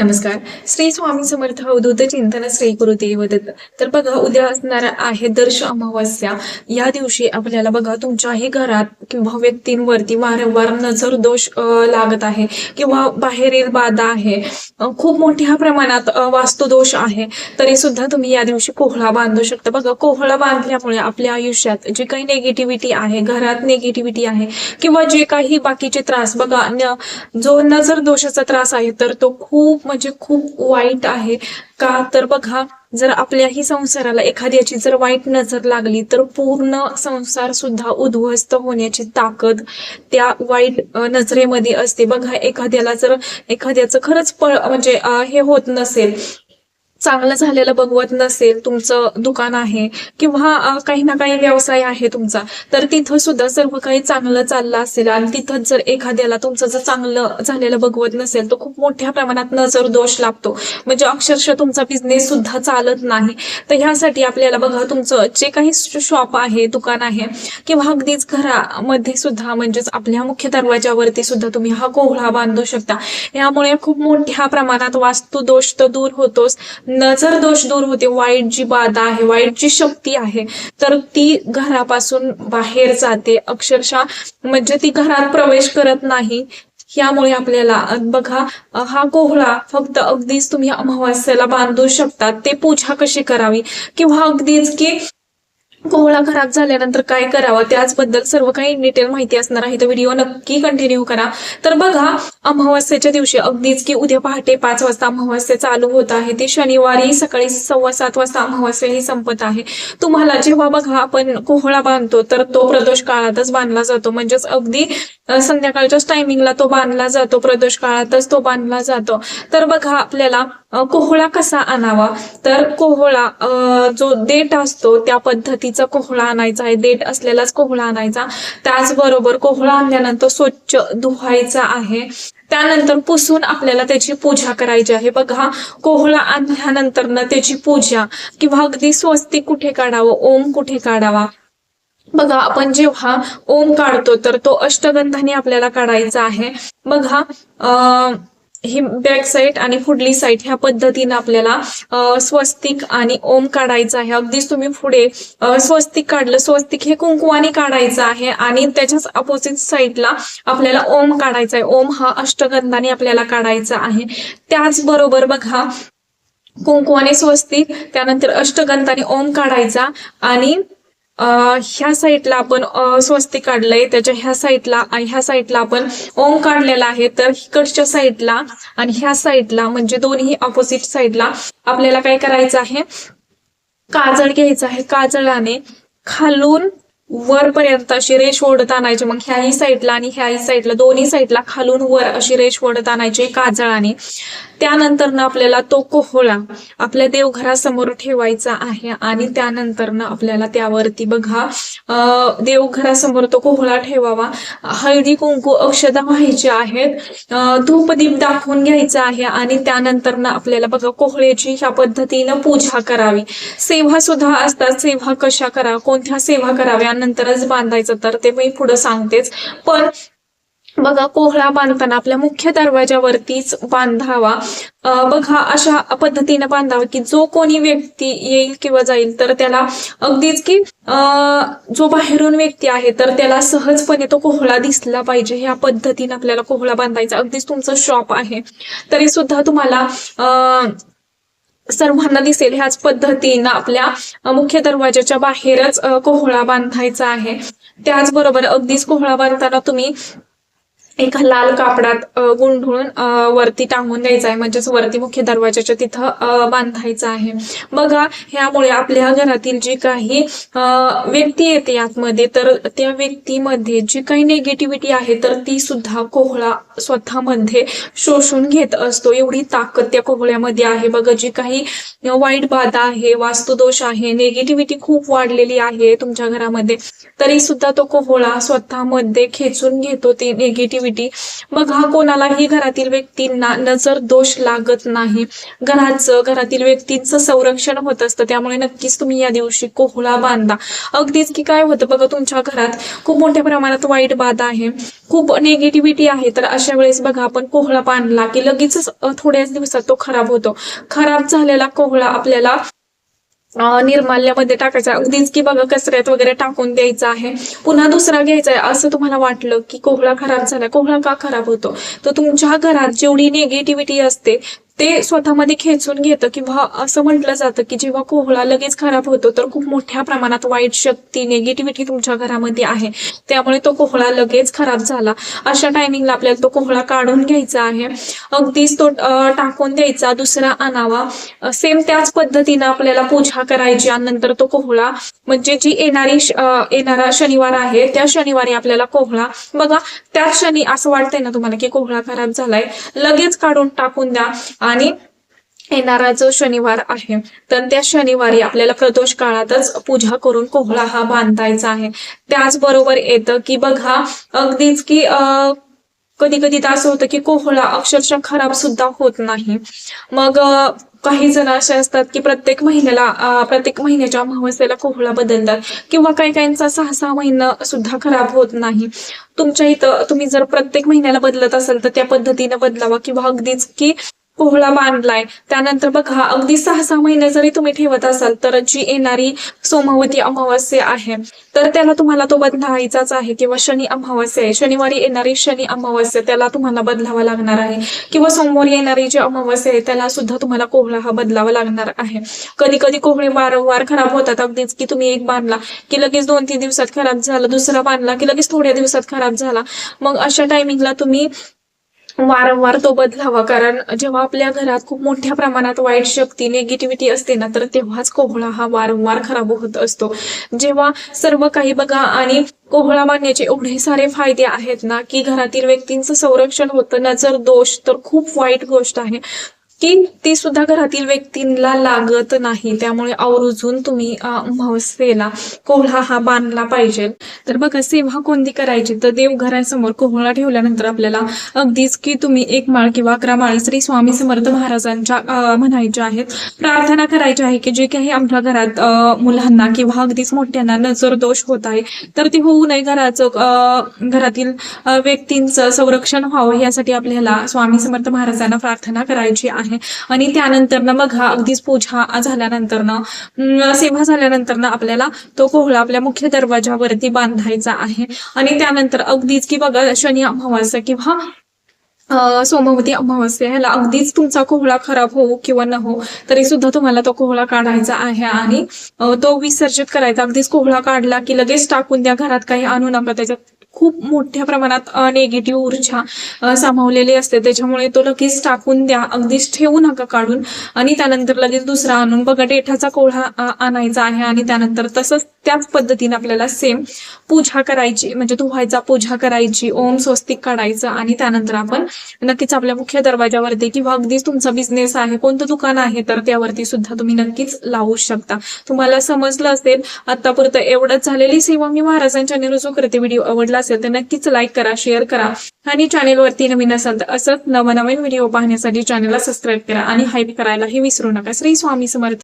नमस्कार. श्री स्वामी समर्थ अवधूत चिंतन श्री गुरुदेव वदत तर बघा उद्या असणार आहे दर्श अमावस्या. या दिवशी आपल्याला बघा तुमच्याही घरात किंवा व्यक्तींवरती वारंवार नजर दोष लागत आहे किंवा बाहेरील बाधा आहे. खूप मोठ्या प्रमाणात वास्तुदोष आहे. तरी सुद्धा तुम्ही या दिवशी कोहळा बांधू शकता. बघा कोहळा बांधल्यामुळे आपल्या आयुष्यात जी काही नेगेटिव्हिटी आहे घरात नेगेटिव्हिटी आहे किंवा जे काही बाकीचे त्रास बघा न- जो नजर दोषाचा त्रास आहे तर तो खूप म्हणजे खूप वाईट आहे. का? तर बघा जर आपल्याही संसाराला एखाद्याची जर वाईट नजर लागली तर पूर्ण संसार सुद्धा उद्ध्वस्त होण्याची ताकद त्या वाईट नजरेमध्ये असते. बघा एखाद्याला जर एखाद्याचं खरंच पळ म्हणजे हे होत नसेल चांगलं झालेलं बघवत नसेल तुमचं दुकान आहे किंवा काही ना काही व्यवसाय आहे तुमचा तर तिथं सुद्धा सर्व काही चांगलं चाललं असेल. आणि तिथं जर एखाद्याला तुमचं जर चांगलं झालेलं बघवत नसेल तर खूप मोठ्या प्रमाणात नजर दोष लागतो. म्हणजे अक्षरशः तुमचा बिझनेस सुद्धा चालत नाही. तर ह्यासाठी आपल्याला बघा तुमचं जे काही शॉप आहे दुकान आहे किंवा अगदीच घरामध्ये सुद्धा म्हणजेच आपल्या मुख्य दरवाजावरती सुद्धा तुम्ही हा कोहळा बांधू शकता. यामुळे खूप मोठ्या प्रमाणात वास्तू दोष तर दूर होतोच. नजर दोष दूर होते. वाईट जी बाधा आहे वाईट जी शक्ती आहे तर ती घरापासून बाहेर जाते. अक्षरशः म्हणजे ती घरात प्रवेश करत नाही. यामुळे आपल्याला बघा हा कोहळा फक्त अगदीच तुम्ही अमावास्याला बांधू शकता. ते पूजा कशी करावी? किंवा अगदीच की कोहळा खराब झाल्यानंतर काय करावं? त्याचबद्दल सर्व काही डिटेल माहिती असणार आहे. तर व्हिडिओ नक्की कंटिन्यू करा. तर बघा अमावास्याच्या दिवशी अगदीच की उद्या पहाटे पाच वाजता अमावस्या चालू होत आहे. ती शनिवारी सकाळी सव्वा सात वाजता अमावास्य ही संपत आहे. तुम्हाला जेव्हा बघा आपण कोहळा बांधतो तर तो प्रदोष काळातच बांधला जातो. म्हणजेच अगदी संध्याकाळच्याच टायमिंगला तो बांधला जातो. प्रदोष काळातच तो बांधला जातो. तर बघा आपल्याला कोहळा कसा आणावा? तर कोहळा अ, जो देठ असतो त्या पद्धतीचा कोहळा आणायचा आहे. देठ असलेलाच कोहळा आणायचा. त्याचबरोबर कोहळा आणल्यानंतर स्वच्छ धुवायचा आहे. त्यानंतर पुसून आपल्याला त्याची पूजा करायची आहे. बघा कोहळा आणल्यानंतर ना त्याची पूजा किंवा अगदी स्वस्तिक कुठे काढावं? ओम कुठे काढावा? बघा आपण जेव्हा ओम काढतो तर तो अष्टगंधाने आपल्याला काढायचा आहे. बघा अं, ही बॅक साईड आणि पुढली साईड ह्या पद्धतीने आपल्याला स्वस्तिक आणि ओम काढायचं आहे. अगदीच तुम्ही पुढे स्वस्तिक काढलं स्वस्तिक हे कुंकुवाने काढायचं आहे आणि त्याच्याच अपोजिट साईडला आपल्याला ओम काढायचा आहे. ओम हा अष्टगंधाने आपल्याला काढायचा आहे. त्याचबरोबर बघा कुंकुवाने स्वस्तिक त्यानंतर अष्टगंधाने ओम काढायचा आणि ह्या साईडला आपण स्वस्ती काढलंय. त्याच्या ह्या साईडला आणि ह्या साईडला आपण ओम काढलेला आहे. तर इकडच्या साईडला आणि ह्या साईडला म्हणजे दोन्ही ऑपोजिट साईडला आपल्याला काय करायचं आहे? काजळ घ्यायचं आहे. काजळाने खालून वरपर्यंत अशी रेष ओढत आणायची. मग ह्याही साईडला आणि ह्याही साईडला दोन्ही साईडला खालून वर अशी रेष ओढत आणायची काजळाने. त्यानंतरनं आपल्याला तो कोहळा आपल्या देवघरासमोर ठेवायचा आहे आणि त्यानंतरनं आपल्याला त्यावरती बघा देवघरासमोर तो कोहळा ठेवावा. हळदी कुंकू औषधं व्हायची आहेत. धूपदीप दाखवून घ्यायचा आहे आणि त्यानंतर ना आपल्याला बघा कोहळ्याची ह्या पद्धतीनं पूजा करावी. सेवा सुद्धा असतात. सेवा कशा करा कोणत्या सेवा कराव्या? नंतरच बांधायचं तर ते मी पुढे सांगतेच. पण बघा कोहळा बांधताना आपल्या मुख्य दरवाजावरतीच बांधावा. बघा अशा पद्धतीने बांधावा की जो कोणी व्यक्ती येईल किंवा जाईल तर त्याला अगदीच की जो बाहेरून व्यक्ती आहे तर त्याला सहजपणे तो कोहळा दिसला पाहिजे. ह्या पद्धतीने आपल्याला कोहळा बांधायचा अगदीच तुमचं शॉप आहे. तरी सुद्धा तुम्हाला अं, सर्वांना दिसेल ह्याच पद्धतीनं आपल्या मुख्य दरवाजाच्या बाहेरच कोहळा बांधायचा आहे. त्याचबरोबर अगदीच कोहळा बांधताना तुम्ही एका लाल कापडात गुंढळून वरती टांगून द्यायचा आहे म्हणजेच वरती मुख्य दरवाजाच्या तिथं बांधायचं आहे. बघा ह्यामुळे आपल्या घरातील जी काही व्यक्ती येते आतमध्ये तर त्या व्यक्तीमध्ये जी काही निगेटिव्हिटी आहे तर ती सुद्धा कोहळा स्वतःमध्ये शोषून घेत असतो. एवढी ताकद त्या कोहळ्यामध्ये आहे. बघा जी काही वाईट बाधा आहे वास्तुदोष आहे नेगेटिव्हिटी खूप वाढलेली आहे तुमच्या घरामध्ये तरी सुद्धा तो कोहळा स्वतःमध्ये खेचून घेतो ती निगेटिव्हिटी निगेटिव्हिटी बघा कोणालाही घरातील व्यक्तींना नजर दोष लागत नाही. घराचं घरातील व्यक्तींचं संरक्षण होत असतं. त्यामुळे नक्कीच तुम्ही या दिवशी कोहळा बांधा. अगदीच की काय होतं बघा तुमच्या घरात खूप मोठ्या प्रमाणात वाईट बाधा आहे. खूप निगेटिव्हिटी आहे. तर अशा वेळेस बघा आपण कोहळा बांधला की लगेचच थोड्याच दिवसात तो खराब होतो. खराब झालेला कोहळा आपल्याला निर्माल्यामध्ये टाकायचा. अगदीच की बघा कचऱ्यात वगैरे टाकून द्यायचा आहे. पुन्हा दुसरा घ्यायचा आहे. असं तुम्हाला वाटलं की कोहळा खराब झाला. कोहळा का खराब होतो? तर तुमच्या घरात जेवढी निगेटिव्हिटी असते ते स्वतःमध्ये खेचून घेतं किंवा असं म्हटलं जातं की जेव्हा कोहळा लगेच खराब होतो तर खूप मोठ्या प्रमाणात वाईट शक्ती निगेटिव्हिटी तुमच्या घरामध्ये आहे. त्यामुळे तो कोहळा लगेच खराब झाला. अशा टायमिंगला आपल्याला तो कोहळा काढून घ्यायचा आहे. अगदीच तो टाकून द्यायचा दुसरा आणावा. सेम त्याच पद्धतीनं आपल्याला पूजा करायची आणि नंतर तो कोहळा म्हणजे जी येणारी येणारा शनिवार आहे त्या शनिवारी आपल्याला कोहळा बघा त्याच शनी असं वाटतंय ना तुम्हाला की कोहळा खराब झालाय. लगेच काढून टाकून द्या. आणि येणारा जो शनिवार आहे तर त्या शनिवारी आपल्याला प्रदोष काळातच पूजा करून कोहळा हा बांधायचा आहे. त्याचबरोबर येतं की बघा अगदीच की अं कधी कधी तर असं होतं की कोहळा अक्षरशः खराब सुद्धा होत नाही. मग काही जण असे असतात की प्रत्येक महिन्याला प्रत्येक महिन्याच्या अमावस्येला कोहळा बदलतात किंवा काही काहींचा सहा सहा महिना सुद्धा खराब होत नाही. तुमच्या इथं तुम्ही जर प्रत्येक महिन्याला बदलत असाल तर त्या पद्धतीने बदलावा किंवा अगदीच की कोहळा बांधलाय. त्यानंतर बघा अगदी सहा सहा महिने जरी तुम्ही ठेवत असाल तर जी येणारी सोमवती अमावस्या आहे तर त्याला तुम्हाला तो बदलायचाच आहे. किंवा शनी अमावस्या आहे. शनिवारी येणारी शनी अमावस्या त्याला तुम्हाला बदलावा लागणार आहे. किंवा सोमवारी येणारी जी अमावस्या आहे त्याला सुद्धा तुम्हाला कोहळा हा बदलावा लागणार आहे. कधी कधी कोहळे वारंवार खराब होतात. अगदीच की तुम्ही एक बांधला की लगेच दोन तीन दिवसात खराब झाला दुसरा बांधला की लगेच थोड्या दिवसात खराब झाला. मग अशा टायमिंगला तुम्ही वारंवार तो बदलावा कारण जेव्हा आपल्या घरात खूप मोठ्या प्रमाणात वाईट शक्ती निगेटिव्हिटी असते ना तर तेव्हाच कोहळा हा वारंवार खराब होत असतो. जेव्हा सर्व काही बघा आणि कोहळा मारण्याचे एवढे सारे फायदे आहेत ना की घरातील व्यक्तींचं संरक्षण होतं जर दोष तर खूप वाईट गोष्ट आहे. की ती सुद्धा घरातील व्यक्तींना लागत नाही. त्यामुळे आवर्जून तुम्ही अ, कोहळा हा बांधला पाहिजे. तर बघा सेवा कोणती करायची? तर देवघरासमोर कोहळा ठेवल्यानंतर आपल्याला अगदीच की तुम्ही एक माळ किंवा अकरा माळी श्री स्वामी समर्थ महाराजांच्या म्हणायच्या आहेत. प्रार्थना करायची आहे की जे काही आमच्या घरात मुलांना किंवा अगदीच मोठ्यांना नजर दोष होत आहे तर ते होऊ नये घराचं घरातील व्यक्तींचं संरक्षण व्हावं. यासाठी आपल्याला स्वामी समर्थ महाराजांना प्रार्थना करायची आहे. आणि त्यानंतर ना बघा अगदीच पूजा झाल्यानंतर ना सेवा झाल्यानंतर ना आपल्याला तो कोहळा आपल्या मुख्य दरवाजावरती बांधायचा आहे. आणि त्यानंतर अगदीच की बघा शनी अमावास्या किंवा सोमवती अमावस्या ह्याला अगदीच तुमचा कोहळा खराब होऊ किंवा न हो तरी सुद्धा तुम्हाला तो कोहळा काढायचा आहे. आणि तो विसर्जित करायचा. अगदीच कोहळा काढला की लगेच टाकून द्या घरात काही आणू नका त्याच्यात खूप मोठ्या प्रमाणात निगेटिव्ह ऊर्जा सामावलेली असते. त्याच्यामुळे तो लगेच टाकून द्या. अगदीच ठेवू नका काढून. आणि त्यानंतर लगेच दुसरा आणून बघा डेठाचा कोळा आणायचा आहे आणि त्यानंतर तसंच त्याच पद्धतीने आपल्याला सेम पूजा करायची म्हणजे धुवायचा पूजा करायची ओम स्वस्तिक काढायचं आणि त्यानंतर आपण नक्कीच आपल्या मुख्य दरवाजावरती किंवा अगदीच तुमचा बिझनेस आहे कोणतं दुकान आहे तर त्यावरती सुद्धा तुम्ही नक्कीच लावू शकता. तुम्हाला समजलं असेल आतापर्यंत एवढंच झालेली सेवा मी महाराजांच्या निरोजो करते. व्हिडिओ आवडला असेल तर नक्कीच लाईक करा शेअर करा आणि चॅनेलवरती नवीन असाल तर असंच नवनवीन व्हिडिओ पाहण्यासाठी चॅनलला सबस्क्राईब करा आणि हाईप करायलाही विसरू नका. श्री स्वामी समर्थ.